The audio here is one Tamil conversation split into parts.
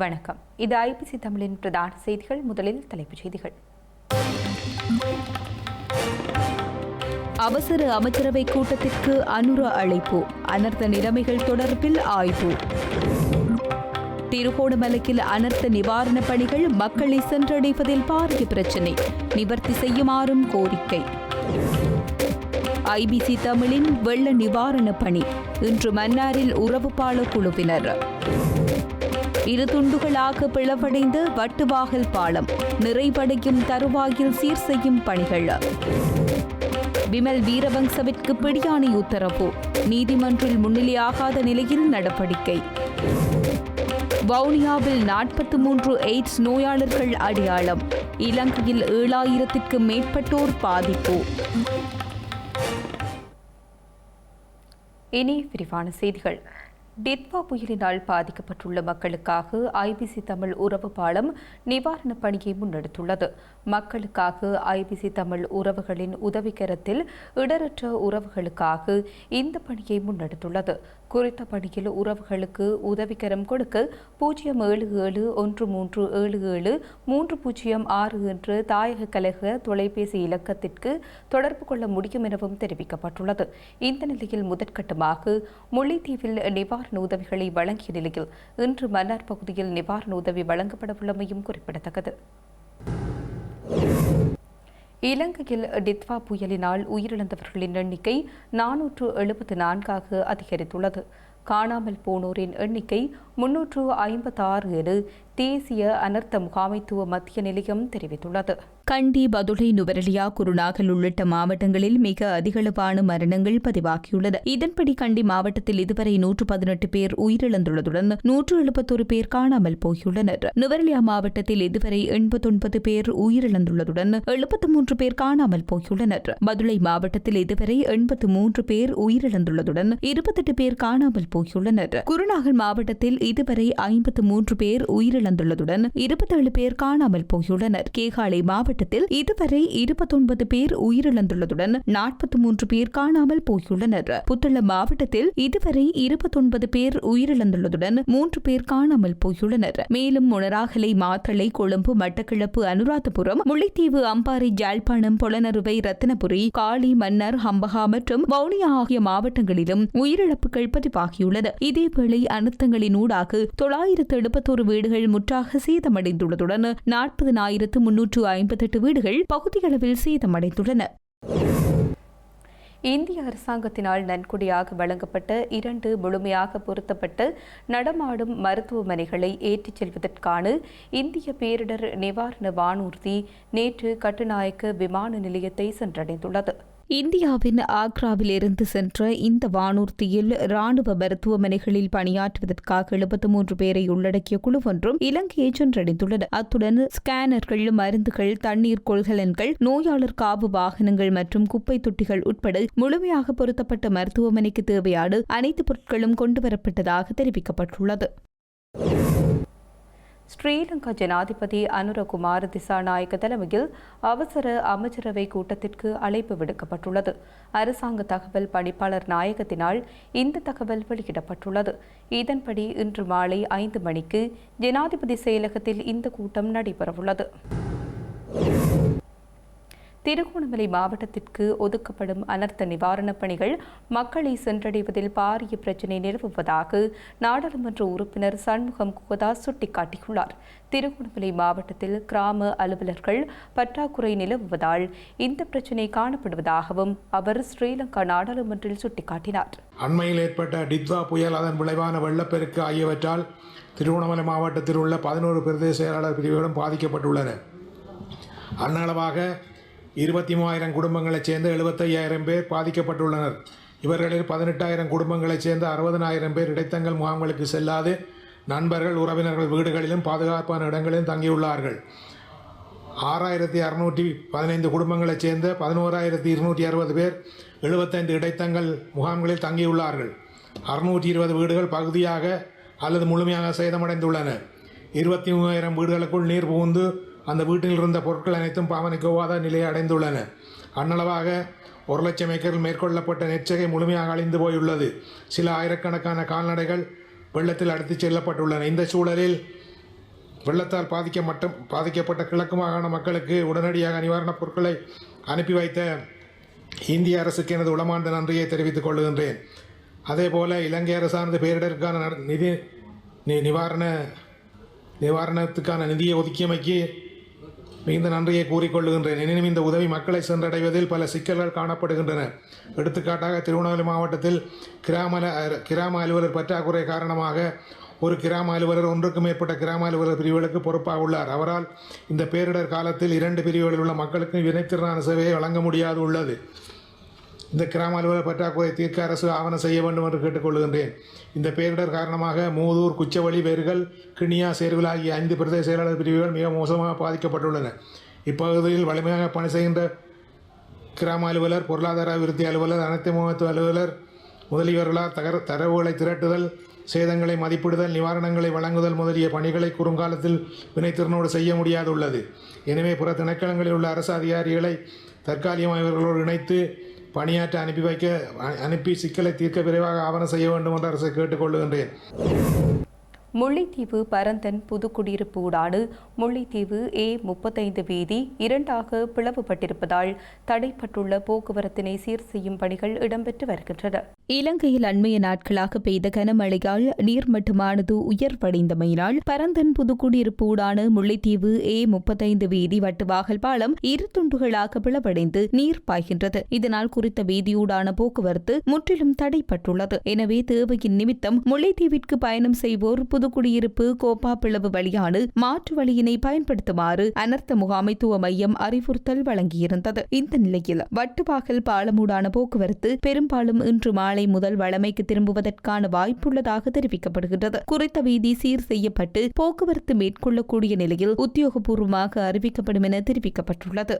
வணக்கம். இது ஐபிசி தமிழின் பிரதான செய்திகள். முதலில் தலைப்புச் செய்திகள். அவசர அமைச்சரவை கூட்டத்திற்கு அனுர அழைப்பு. அனர்த்த நிலைமைகள் தொடர்பில் ஆய்வு. திருகோணமலையில் அனர்த்த நிவாரணப் பணிகள் மக்களை சென்றடைவதில் பாரிய பிரச்சினை. நிவர்த்தி செய்யுமாறும் கோரிக்கை. ஐபிசி தமிழின் வெள்ள நிவாரணப் பணி. இன்று மன்னாரில் உறவுப்பாளர் குழுவினர். இரு துண்டுகளாக பிளவடைந்த வட்டுவாகல் பாலம் நிறைவடையும் தருவாயில் சீர் செய்யும் பணிகள். விமல் வீரவங்சவிற்கு பிடியாணை உத்தரவு. நீதிமன்றில் முன்னிலையாகாத நிலையில் நடவடிக்கை. வவுனியாவில் நாற்பத்தி மூன்று எய்ட்ஸ் நோயாளர்கள் அடையாளம். இலங்கையில் ஏழாயிரத்திற்கு மேற்பட்டோர் பாதிப்பு. இனி விரிவான செய்திகள். டிட்வா புயலினால் பாதிக்கப்பட்டுள்ள மக்களுக்காக ஐபிசி தமிழ் உறவு பாலம் நிவாரணப் பணியை முன்னெடுத்துள்ளது. மக்களுக்காக ஐபிசி தமிழ் உறவுகளின் உதவிக்கரத்தில் இடரற்ற உறவுகளுக்காக இந்த பணியை முன்னெடுத்துள்ளது. குறித்த பணியில் உறவுகளுக்கு உதவிக்கரம் கொடுக்க பூஜ்ஜியம் ஏழு ஏழு ஒன்று மூன்று ஏழு ஏழு மூன்று பூஜ்ஜியம் ஆறு என்ற தாயக கழக தொலைபேசி இலக்கத்திற்கு தொடர்பு கொள்ள முடியும் எனவும் தெரிவிக்கப்பட்டுள்ளது. இந்த நிலையில் முதற்கட்டமாக முல்லைத்தீவில் நிவாரண உதவிகளை வழங்கிய நிலையில் இன்று மன்னார் பகுதியில் நிவாரண உதவி வழங்கப்படவுள்ளமையும் குறிப்பிடத்தக்கது. இலங்கையில் டித்வா புயலினால் உயிரிழந்தவர்களின் எண்ணிக்கை நானூற்று எழுபத்து நான்காக அதிகரித்துள்ளது. காணாமல் போனோரின் எண்ணிக்கை முன்னூற்று ஐம்பத்தாறு என தேசிய அனர்த்த முகாமைத்துவ மத்திய நிலையம் தெரிவித்துள்ளது. கண்டி பதுளை நுவரலியா குருநாகல் உள்ளிட்ட மாவட்டங்களில் மிக அதிகளவான மரணங்கள் பதிவாகியுள்ளது. இதன்படி கண்டி மாவட்டத்தில் இதுவரை நூற்று பதினெட்டு பேர் உயிரிழந்துள்ளதுடன் நூற்று எழுபத்தொரு பேர் காணாமல் போயுள்ளனர். நுவரலியா மாவட்டத்தில் இதுவரை எண்பத்தொன்பது பேர் உயிரிழந்துள்ளதுடன் எழுபத்து மூன்று பேர் காணாமல் போயுள்ளனர். பதுளை மாவட்டத்தில் இதுவரை எண்பத்து மூன்று பேர் உயிரிழந்துள்ளதுடன் இருபத்தெட்டு பேர் காணாமல் போயுள்ளனர். குருநாகல் மாவட்டத்தில் இதுவரை ஐம்பத்து மூன்று பேர் உயிரிழந்துள்ளதுடன் இருபத்தேழு பேர் காணாமல் போயுள்ளனர். கேகாலை மாவட்டத்தில் இதுவரை இருபத்தொன்பது பேர் உயிரிழந்துள்ளதுடன் நாற்பத்தி மூன்று பேர் காணாமல் போயுள்ளனர். புத்தள மாவட்டத்தில் இதுவரை இருபத்தொன்பது பேர் உயிரிழந்துள்ளதுடன் மூன்று பேர் காணாமல் போயுள்ளனர். மேலும் முனராகலை மாத்தளை கொழும்பு மட்டக்கிழப்பு அனுராதபுரம் முல்லைத்தீவு அம்பாறை ஜாழ்ப்பாணம் பொலனறுவை ரத்தினபுரி காளி மன்னர் ஹம்பகா மற்றும் வவுனியா ஆகிய மாவட்டங்களிலும் உயிரிழப்புகள் பதிவாகியுள்ளது. இதேவேளை அனர்த்தங்களின் ஊடாக தொள்ளாயிரத்து எழுபத்தோரு வீடுகள் முற்றாக சேதமடைந்துள்ளதுடன் நாற்பதனாயிரத்து முன்னூற்று ஐம்பத்தி ஐம்பத்தெட்டு வீடுகள் பகுதியளவில் சேதமடைந்துள்ளன. இந்திய அரசாங்கத்தினால் நன்கொடையாக வழங்கப்பட்ட இரண்டு முழுமையாக பொருத்தப்பட்டு நடமாடும் மருத்துவமனைகளை ஏற்றிச் செல்வதற்கான இந்திய பேரிடர் நிவாரண வானூர்தி நேற்று கட்டுநாயக்க விமான நிலையத்தை சென்றடைந்துள்ளது. இந்தியாவின் ஆக்ராவில் இருந்து சென்ற இந்த வானூர்தியில் ராணுவ மருத்துவமனைகளில் பணியாற்றுவதற்காக எழுபத்தி மூன்று பேரை உள்ளடக்கிய குழு ஒன்றும் இலங்கையை சென்றடைந்துள்ளது. அத்துடன் ஸ்கேனர்கள் மருந்துகள் தண்ணீர் கொள்கலன்கள் நோயாளர் காவு வாகனங்கள் மற்றும் குப்பை தொட்டிகள் உட்பட முழுமையாக பொருத்தப்பட்ட மருத்துவமனைக்கு தேவையான அனைத்து பொருட்களும் கொண்டுவரப்பட்டதாக தெரிவிக்கப்பட்டுள்ளது. ஸ்ரீலங்கா ஜனாதிபதி அனுரகுமார் திசாநாயக்க தலைமையில் அவசர அமைச்சரவை கூட்டத்திற்கு அழைப்பு விடுக்கப்பட்டுள்ளது. அரசாங்க தகவல் பணிப்பாளர் நாயகத்தினால் இந்த தகவல் வெளியிடப்பட்டுள்ளது. இதன்படி இன்று மாலை ஐந்து மணிக்கு ஜனாதிபதி செயலகத்தில் இந்த கூட்டம் நடைபெறவுள்ளது. திருகோணமலை மாவட்டத்திற்கு ஒதுக்கப்படும் அனர்த்த நிவாரணப் பணிகள் மக்களை சென்றடைவதில் பாரிய பிரச்சினை நிலவுவதாக நாடாளுமன்ற உறுப்பினர் சண்முகம் குகதாஸ் சுட்டிக்காட்டியுள்ளார். திருகோணமலை மாவட்டத்தில் கிராம அலுவலர்கள் பற்றாக்குறை நிலவுவதால் இந்த பிரச்சினை காணப்படுவதாகவும் அவர் ஸ்ரீலங்கா நாடாளுமன்றில் சுட்டிக்காட்டினார். அண்மையில் ஏற்பட்ட டித்வா புயல் அதன் விளைவான வெள்ளப்பெருக்கு ஆகியவற்றால் திருவண்ணாமலை மாவட்டத்தில் உள்ள பதினோரு பிரதேச செயலாளர் பிரிவுகளும் பாதிக்கப்பட்டுள்ளன. அண்ணளவாக இருபத்தி மூவாயிரம் குடும்பங்களைச் சேர்ந்த எழுபத்தையாயிரம் பேர் பாதிக்கப்பட்டுள்ளனர். இவர்களில் பதினெட்டாயிரம் குடும்பங்களைச் சேர்ந்த அறுபதனாயிரம் பேர் இடைத்தங்கள் முகாம்களுக்கு செல்லாது நண்பர்கள் உறவினர்கள் வீடுகளிலும் பாதுகாப்பான இடங்களிலும் தங்கியுள்ளார்கள். ஆறாயிரத்தி அறுநூற்றி பதினைந்து குடும்பங்களைச் சேர்ந்த பதினோராயிரத்தி இருநூற்றி அறுபது பேர் எழுபத்தைந்து இடைத்தங்கள் முகாம்களில் தங்கியுள்ளார்கள். அறுநூற்றி இருபது வீடுகள் பகுதியாக அல்லது முழுமையாக சேதமடைந்துள்ளன. இருபத்தி மூவாயிரம் வீடுகளுக்குள் நீர் புகுந்து அந்த வீட்டில் இருந்த பொருட்கள் அனைத்தும் பாவனைக்கோவாத நிலையை அடைந்துள்ளன. அன்னளவாக ஒரு லட்சம் ஏக்கரில் மேற்கொள்ளப்பட்ட நெற்சகை முழுமையாக அழிந்து போயுள்ளது. சில ஆயிரக்கணக்கான கால்நடைகள் வெள்ளத்தில் அடித்துச் செல்லப்பட்டுள்ளன. இந்த சூழலில் வெள்ளத்தால் பாதிக்க மட்டும் பாதிக்கப்பட்ட கிழக்கு மாகாண மக்களுக்கு உடனடியாக நிவாரணப் பொருட்களை அனுப்பி வைத்த இந்திய அரசுக்கு எனது உளமார்ந்த நன்றியை தெரிவித்துக் கொள்கின்றேன். அதேபோல இலங்கை அரசானது பேரிடருக்கான நட- நிதி நி- நிவாரண நிவாரணத்துக்கான நிதியை ஒதுக்கியமைக்கு மிகுந்த நன்றியை கூறிக்கொள்ளுகின்றேன். எனினும் இந்த உதவி மக்களை சென்றடைவதில் பல சிக்கல்கள் காணப்படுகின்றன. எடுத்துக்காட்டாக திருவண்ணாமலை மாவட்டத்தில் கிராம கிராம அலுவலர் பற்றாக்குறை காரணமாக ஒரு கிராம அலுவலர் ஒன்றுக்கும் மேற்பட்ட கிராம அலுவலர் பிரிவுகளுக்கு பொறுப்பாக உள்ளார். அவரால் இந்த பேரிடர் காலத்தில் இரண்டு பிரிவுகளில் உள்ள மக்களுக்கு வினைத்திறனான சேவையை வழங்க முடியாது உள்ளது. இந்த கிராம அலுவலர் பற்றாக்குறை தீர்க்க அரசு ஆவணம் செய்ய வேண்டும் என்று கேட்டுக்கொள்கின்றேன். இந்த பேரிடர் காரணமாக மூதூர் குச்சவழி வேர்கள் கிணியா சேர்வில் ஆகிய ஐந்து பிரதேச செயலாளர் பிரிவுகள் மிக மோசமாக பாதிக்கப்பட்டுள்ளன. இப்பகுதியில் வலிமையாக பணி செய்கின்ற கிராம அலுவலர் பொருளாதார அபிவிருத்தி அலுவலர் அனைத்து முகத்துவ அலுவலர் முதலியவர்களால் தகர தரவுகளை திரட்டுதல் சேதங்களை மதிப்பிடுதல் நிவாரணங்களை வழங்குதல் முதலிய பணிகளை குறுங்காலத்தில் வினைத்திறனோடு செய்ய முடியாதுள்ளது. எனவே பிற திணைக்களங்களில் உள்ள அரசு அதிகாரிகளை தற்காலிகமாக இவர்களோடு இணைத்து பணியாற்ற அனுப்பி வைக்க அனுப்பி சிக்கலை தீர்க்க விரைவாக ஆவணம் செய்ய வேண்டும் என்று அரசை கேட்டுக்கொள்ளுகின்றேன். முல்லைத்தீவு பரந்தன் புதுக்குடியிருப்பு ஊடாடு முல்லைத்தீவு ஏ முப்பத்தைந்து வீதி இரண்டாக பிளவுபட்டிருப்பதால் தடைப்பட்டுள்ள போக்குவரத்தினை சீர் செய்யும் பணிகள் இடம்பெற்று வருகின்றன. இலங்கையில் அண்மைய நாட்களாக பெய்த கனமழையால் நீர்மட்டமானது உயர்வடைந்தமையினால் பரந்தன் புதுக்குடியிருப்பு ஊடான முல்லைத்தீவு ஏ முப்பத்தைந்து வீதி வட்டுவாகல் பாலம் இரு துண்டுகளாக பிளவடைந்து நீர் பாய்கின்றது. இதனால் குறித்த வீதியூடான போக்குவரத்து முற்றிலும் தடைப்பட்டுள்ளது. எனவே தேவையின் நிமித்தம் முல்லைத்தீவிற்கு பயணம் செய்வோர் புதுக்குடியிருப்பு கோப்பா பிளவு வழியான மாற்று வழியினை பயன்படுத்துமாறு அனர்த்த முகாமைத்துவ மையம் அறிவுறுத்தல் வழங்கியிருந்தது. இந்த நிலையில் வட்டுவாகல் பாலமூடான போக்குவரத்து பெரும்பாலும் இன்று மாலை முதல் வழமைக்கு திரும்புவதற்கான வாய்ப்புள்ளதாக தெரிவிக்கப்படுகின்றது. குறித்த வீதி சீர் செய்யப்பட்டு போக்குவரத்து மேற்கொள்ளக்கூடிய நிலையில் உத்தியோகபூர்வமாக அறிவிக்கப்படும் என தெரிவிக்கப்பட்டுள்ளது.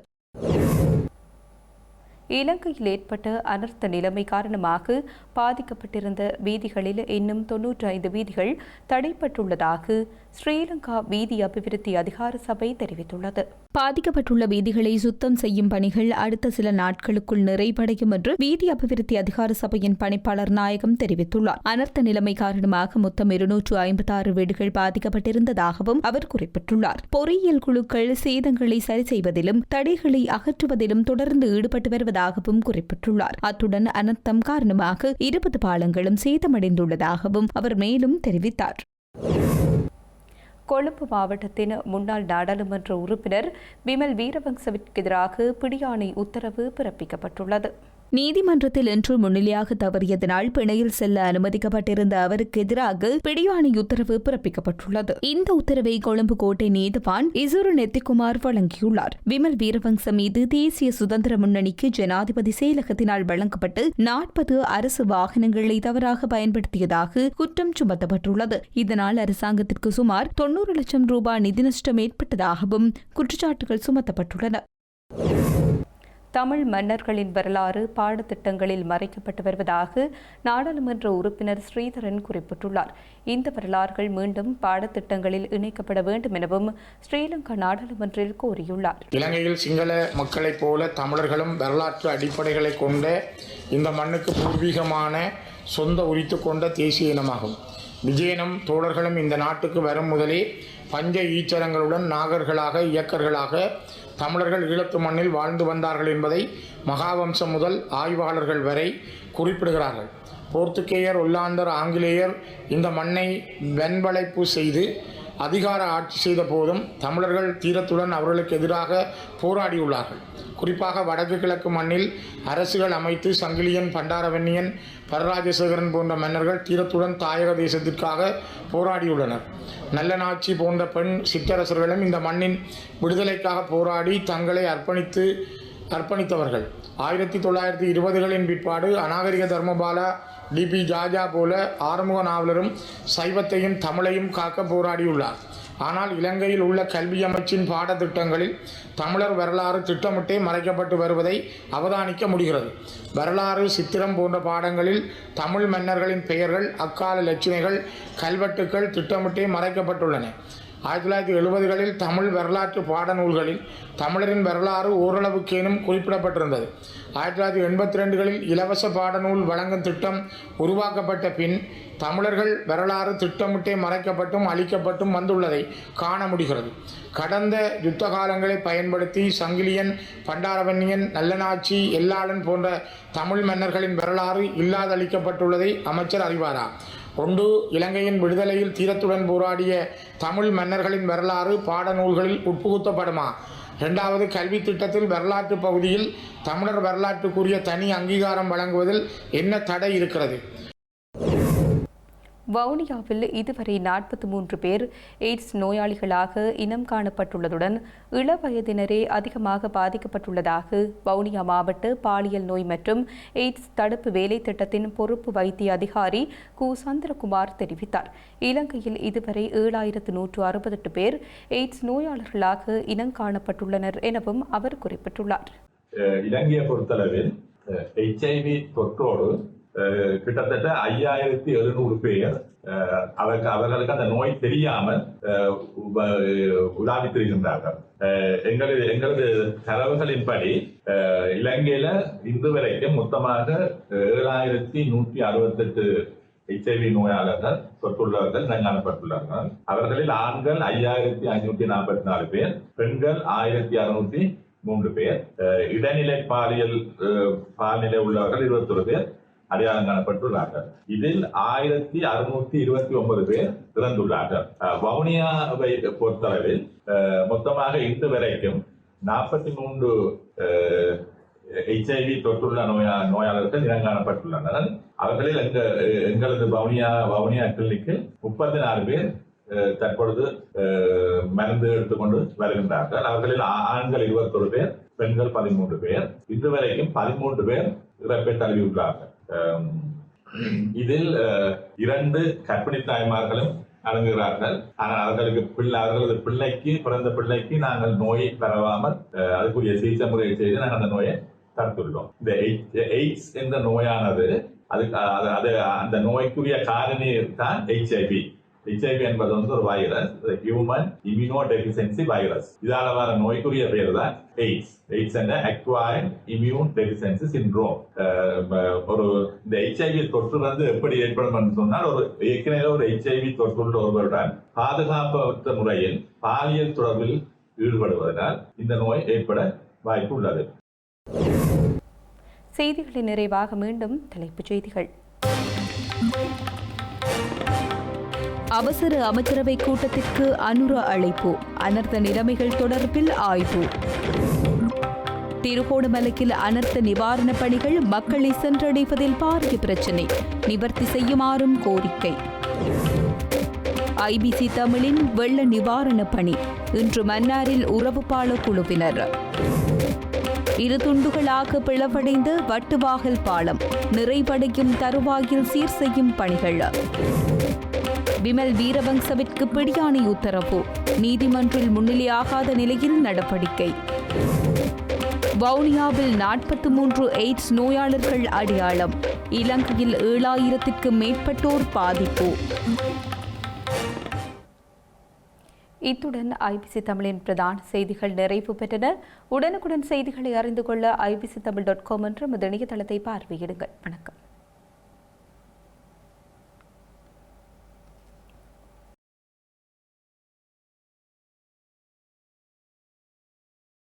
இலங்கையில் ஏற்பட்ட அனர்த்த நிலைமை காரணமாக பாதிக்கப்பட்டிருந்த வீதிகளில் இன்னும் தொன்னூற்றி ஐந்து வீதிகள் தடைப்பட்டுள்ளதாக ஸ்ரீலங்கா வீதி அபிவிருத்தி அதிகார சபை தெரிவித்துள்ளது. பாதிக்கப்பட்டுள்ள வீதிகளை சுத்தம் செய்யும் பணிகள் அடுத்த சில நாட்களுக்குள் நிறைவடையும் என்று வீதி அபிவிருத்தி அதிகார சபையின் பணிப்பாளர் நாயகம் தெரிவித்துள்ளார். அனர்த்த நிலைமை காரணமாக மொத்தம் இருநூற்று ஐம்பத்தாறு வீடுகள் பாதிக்கப்பட்டிருந்ததாகவும் அவர் குறிப்பிட்டுள்ளார். பொறியியல் குழுக்கள் சேதங்களை சரி செய்வதிலும் தடைகளை அகற்றுவதிலும் தொடர்ந்து ஈடுபட்டு வருவதாக வருவதாகவும் குறிப்பிட்டுள்ளார். அத்துடன் அனர்த்தம் காரணமாக இருபது பாலங்களும் சேதமடைந்துள்ளதாகவும் அவர் மேலும் தெரிவித்தார். கொழும்பு மாவட்டத்தின் முன்னாள் நாடாளுமன்ற உறுப்பினர் விமல் வீரவங்சவிற்கு எதிராக பிடியாணை உத்தரவு பிறப்பிக்கப்பட்டுள்ளது. நீதிமன்றத்தில் இன்று முன்னிலையாக தவறியதனால் பிணையில் செல்ல அனுமதிக்கப்பட்டிருந்த அவருக்கு எதிராக பிடியாணை உத்தரவு பிறப்பிக்கப்பட்டுள்ளது. இந்த உத்தரவை கொழும்பு கோட்டை நீதிவான் இசுரு நெத்திக்குமார் வழங்கியுள்ளார். விமல் வீரவங்ச மீது தேசிய சுதந்திர முன்னணிக்கு ஜனாதிபதி செயலகத்தினால் வழங்கப்பட்டு நாற்பது அரசு வாகனங்களை தவறாக பயன்படுத்தியதாக குற்றம் சுமத்தப்பட்டுள்ளது. இதனால் அரசாங்கத்திற்கு சுமார் தொன்னூறு லட்சம் ரூபாய் நிதி நஷ்டம் ஏற்பட்டதாகவும் குற்றச்சாட்டுகள் சுமத்தப்பட்டுள்ளன. தமிழ் மன்னர்களின் வரலாறு பாடத்திட்டங்களில் மறைக்கப்பட்டு வருவதாக நாடாளுமன்ற உறுப்பினர் ஸ்ரீதரன் குறிப்பிட்டுள்ளார். இந்த வரலாறுகள் மீண்டும் பாடத்திட்டங்களில் இணைக்கப்பட வேண்டும் எனவும் ஸ்ரீலங்கா நாடாளுமன்றில் கோரியுள்ளார் இலங்கையில் சிங்கள மக்களைப் போல தமிழர்களும் வரலாற்று அடிப்படைகளை கொண்ட இந்த மண்ணுக்கு பூர்வீகமான சொந்த உரித்து கொண்ட தேசிய இனமாகும். விஜயனும் தோழர்களும் இந்த நாட்டுக்கு வரும் முதலே பஞ்ச ஈச்சரங்களுடன் நாகர்களாக இயக்கர்களாக தமிழர்கள் ஈழத்து மண்ணில் வாழ்ந்து வந்தார்கள் என்பதை மகாவம்சம் முதல் ஆய்வாளர்கள் வரை குறிப்பிடுகிறார்கள். போர்த்துகேயர் ஒல்லாந்தர் ஆங்கிலேயர் இந்த மண்ணை வெண்வளைப்பு செய்து அதிகார ஆட்சி செய்த போதும் தமிழர்கள் தீரத்துடன் அவர்களுக்கு எதிராக போராடியுள்ளார்கள். குறிப்பாக வடக்கு கிழக்கு மண்ணில் அரசுகள் அமைத்து சங்கிலியன் பண்டாரவன்னியன் பரராஜசேகரன் போன்ற மன்னர்கள் தீரத்துடன் தாயக தேசத்திற்காக போராடியுள்ளனர். நல்லநாச்சி போன்ற பெண் சிற்றரசர்களும் இந்த மண்ணின் விடுதலைக்காக போராடி தங்களை அர்ப்பணித்து அர்ப்பணித்தவர்கள். ஆயிரத்தி தொள்ளாயிரத்தி இருபதுகளின் பிற்பாடு அநாகரிக தர்மபால டிபி ஜாஜா போல ஆறுமுக நாவலரும் சைவத்தையும் தமிழையும் காக்க போராடியுள்ளார். ஆனால் இலங்கையில் உள்ள கல்வி அமைச்சின் பாடத்திட்டங்களில் தமிழர் வரலாறு திட்டமிட்டே மறைக்கப்பட்டு வருவதை அவதானிக்க முடிகிறது. வரலாறு சித்திரம் போன்ற பாடங்களில் தமிழ் மன்னர்களின் பெயர்கள் அக்கால லட்சுமிகள் கல்வெட்டுக்கள் திட்டமிட்டே மறைக்கப்பட்டுள்ளன. ஆயிரத்தி தொள்ளாயிரத்தி எழுபதுகளில் தமிழ் வரலாற்று பாடநூல்களில் தமிழரின் வரலாறு ஓரளவுக்கேனும் குறிப்பிடப்பட்டிருந்தது. ஆயிரத்தி தொள்ளாயிரத்தி எண்பத்தி ரெண்டுகளில் இலவச பாடநூல் வழங்கும் திட்டம் உருவாக்கப்பட்ட பின் தமிழர்கள் வரலாறு திட்டமிட்டே மறைக்கப்பட்டும் அழிக்கப்பட்டும் வந்துள்ளதை காண முடிகிறது. கடந்த யுத்த காலங்களை பயன்படுத்தி சங்கிலியன் பண்டாரவன்னியன் நல்லனாட்சி எல்லாளன் போன்ற தமிழ் மன்னர்களின் வரலாறு இல்லாதளிக்கப்பட்டுள்ளதை அமைச்சர் அறிவாரா? ஒன்று இலங்கையின் விடுதலையில் தீரத்துடன் போராடிய தமிழ் மன்னர்களின் வரலாறு பாடநூல்களில் உட்புகுத்தப்படுமா? இரண்டாவது கல்வி திட்டத்தில் வரலாற்று பகுதியில் தமிழர் வரலாற்றுக்குரிய தனி அங்கீகாரம் வழங்குவதில் என்ன தடை இருக்கிறது? வவுனியாவில் இதுவரை நாற்பத்தி மூன்று பேர் எய்ட்ஸ் நோயாளிகளாக இனம் காணப்பட்டுள்ளதுடன் இளவயதினரே அதிகமாக பாதிக்கப்பட்டுள்ளதாக வவுனியா மாவட்ட பாலியல் நோய் மற்றும் எய்ட்ஸ் தடுப்பு வேலை திட்டத்தின் பொறுப்பு வைத்திய அதிகாரி கு. சந்திரகுமார் தெரிவித்தார். இலங்கையில் இதுவரை ஏழாயிரத்து நூற்று அறுபத்தெட்டு பேர் எய்ட்ஸ் நோயாளர்களாக இனம் காணப்பட்டுள்ளனர் எனவும் அவர் குறிப்பிட்டுள்ளார். இலங்கையை பொறுத்தளவில் எச்ஐவி தொற்றோடு கிட்டத்தட்ட ஐயாயிரத்தி எழுநூறு பேர் அஹ் அவருக்கு அவர்களுக்கு அந்த நோய் தெரியாமல் அஹ் உலாவி திரிகின்றார்கள் எங்களது எங்களது தரவுகளின்படி இலங்கையில இன்று வரைக்கும் மொத்தமாக ஏழாயிரத்தி நூற்றி அறுபத்தெட்டு ஹெச்ஐவி நோயாளர்கள் தொற்றுள்ளவர்கள் இனங்காணப்பட்டுள்ளார்கள் அவர்களில் ஆண்கள் ஐயாயிரத்தி ஐநூத்தி நாற்பத்தி நாலு பேர் பெண்கள் ஆயிரத்தி அறுநூத்தி மூன்று பேர். இடைநிலை பாலியல் பாலநிலை பால்நிலை உள்ளவர்கள் இருபத்தொரு பேர். அடையாளம் காணப்பட்டுள்ளார்கள். இதில் ஆயிரத்தி அறுநூத்தி இருபத்தி ஒன்பது பேர் இறந்துள்ளார்கள். வவுனியாவை பொறுத்தளவில் மொத்தமாக இன்று வரைக்கும் நாற்பத்தி மூன்று ஹெச்ஐவி தொற்றுள்ள நோயா நோயாளர்கள் இனங்காணப்பட்டுள்ளனர். அவர்களில் எங்க எங்களது வவுனியா வவுனியா கிளினிக்கில் முப்பத்தி நாலு பேர் தற்பொழுது மருந்து எடுத்துக்கொண்டு வருகின்றார்கள். அவர்களில் ஆண்கள் இருபத்தொரு பேர் பெண்கள் பதிமூன்று பேர். இதுவரைக்கும் பதிமூன்று பேர் இறப்பை தழுவியுள்ளார்கள். இதில் இரண்டு கர்ப்பிணி தாய்மார்களும் அடங்குகிறார்கள். ஆனால் அவர்களுக்கு பிள்ளை அவர்களது பிள்ளைக்கு பிறந்த பிள்ளைக்கு நாங்கள் நோயை பரவாமல் அதுக்குரிய சிகிச்சை முறையை செய்து நாங்கள் அந்த நோயை தடுத்துள்ளோம். இந்த எய்ட்ஸ் என்ற நோயானது அதுக்கு அது அது அந்த நோய்க்குரிய காரணி தான் ஹெச்ஐவி ஹெச்ஐவி என்பது வந்து ஒரு வைரஸ் ஹியூமன் இம்யூனோ டெபிசென்சி வைரஸ் இதால வர நோய்க்குரிய பேர் தான் எய்ட்ஸ் எய்ட்ஸ் என்ற அக்வயர்ட் இம்யூன் டெபிசென்சி சின்ரோம் ஒரு இந்த ஹெச்ஐவி தொற்று வந்து எப்படி ஏற்படும் சொன்னால் ஒரு ஏற்கனவே ஒரு ஹெச்ஐவி தொற்றுள்ள ஒருவருடன் பாதுகாப்பற்ற முறையில் பாலியல் தொடர்பில் ஈடுபடுவதனால் இந்த நோய் ஏற்பட வாய்ப்பு உள்ளது. செய்திகளின் நிறைவாக மீண்டும் தலைப்புச் செய்திகள். அவசர அமைச்சரவை கூட்டத்திற்கு அனுர அழைப்பு. அனர்த்த நிலைமைகள் தொடர்பில் ஆய்வு. திருகோணமலையில் அனர்த்த நிவாரணப் பணிகள் மக்களை சென்றடைவதில் பாரிய பிரச்சினை. நிவர்த்தி செய்யுமாறும் கோரிக்கை. ஐபிசி தமிழின் வெள்ள நிவாரணப் பணி. இன்று மன்னாரில் உறவுப்பாள குழுவினர். இரு துண்டுகளாக பிளவடைந்த வட்டுவாகல் பாலம். நிறைவடையும் தருவாயில் சீர் செய்யும் பணிகள். விமல் வீரவங்சவிற்கு பிடியாணை உத்தரவு. நீதிமன்றில் முன்னிலையாகாத நிலையில் நடவடிக்கை. வவுனியாவில் நாற்பத்தி மூன்று எய்ட்ஸ் நோயாளர்கள் அடையாளம். இலங்கையில் ஏழாயிரத்திற்கு மேற்பட்டோர் பாதிப்பு. இத்துடன் ஐபிசி தமிழின் பிரதான செய்திகள் நிறைவு பெற்றன. உடனுக்குடன் செய்திகளை அறிந்து கொள்ள ஐபிசி தமிழ் டாட் காம் என்ற நமது இணையதளத்தை பார்வையிடுங்கள். வணக்கம்.